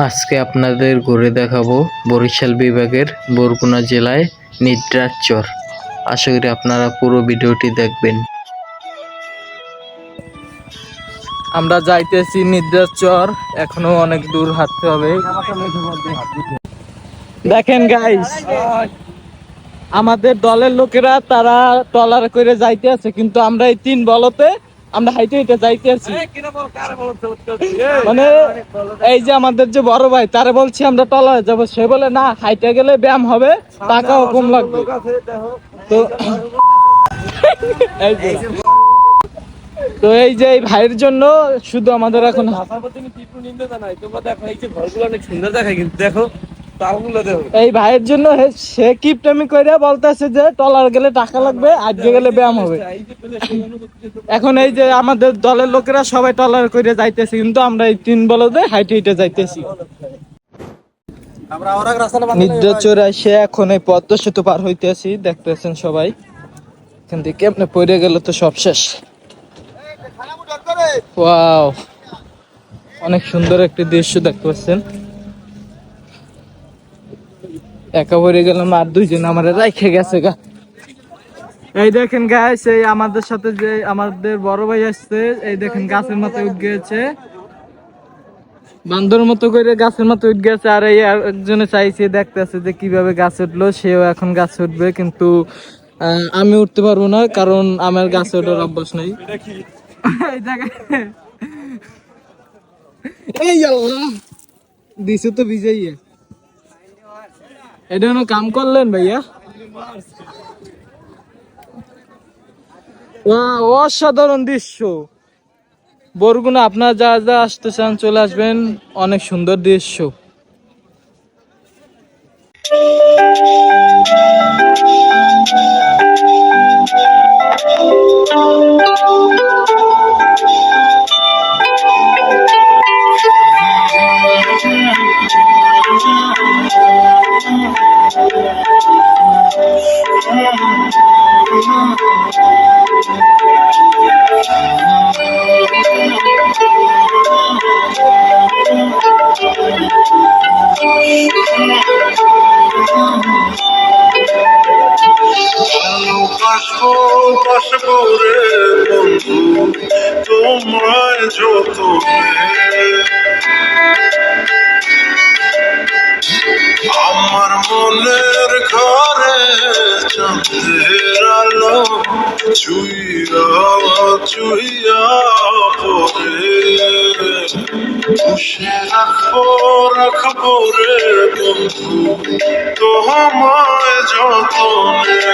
আজকে আপনাদের ঘুরে দেখাবো বরিশাল বিভাগের বরগুনা জেলায় নিদ্রার চর আশা করি আপনারা পুরো ভিডিওটি দেখবেন। আমরা যাইতেছি নিদ্রার চর এখনও অনেক দূর হাঁটতে হবে। দেখেন গাইস আমাদের দলের লোকেরা তারা টলার করে যাইতে আছে, কিন্তু আমরা এই তিন বলতে আমরা হাইটে হাইটে যাইতে আছি। মানে এই যে আমাদের যে বড় ভাই তারা বলছি আমরা টলারে যাব। সে বলে না হাইটে গেলে ব্যায়াম হবে টাকাও কম লাগবে। তো এই যে তো এই যে ভাইয়ের জন্য শুধু আমাদের এখন এই ভাইয়ের জন্য সে কিপটামি করে বলতেছে যে টলার গেলে টাকা লাগবে আজকে গেলে ব্যায়াম হবে। এখন এই যে আমাদের দলের লোকেরা সবাই টলার করে যাইতেছে কিন্তু আমরা এই তিন বলদে হাইটে হাইটে যাইতেছি। নিদ্রা চোরাই সে এখন এই পদ্ম সেতু পার হইতেছি দেখতেছেন সবাই। এখান থেকে কেমনে পড়ে গেল তো সব শেষ। ওয়াও অনেক সুন্দর একটি দৃশ্য দেখতে পাচ্ছেন একা পড়ে গেলাম আর দুইজন আমার রাইখে গেছে গা। এই দেখেন গাছ এই আমাদের সাথে যে আমাদের বড় ভাই আসছে, এই দেখেন গাছের মাথায় উঠ গিয়েছে। বান্দর মতো করে গাছের মতো উঠ গেছে আর এই একজনে চাইছে, দেখতেছে যে কীভাবে গাছ উঠল, সেও এখন গাছ উঠবে, কিন্তু আমি উঠতে পারব না, কারণ আমার গাছে ওঠার অভ্যাস নেই। দিছে তো ভিজাইয়া। এটা কোনো কাম করলেন ভাইয়া? অসাধারণ দৃশ্য। বরগুনা, আপনার যা যা আসতে চান চলে আসবেন। অনেক সুন্দর দৃশ্য। ভালোবাসবো বাসবো রে বন্ধু তোমায় যত আমার চুইয়া রাখব রাখব রে বন্ধু তোমায় যতনে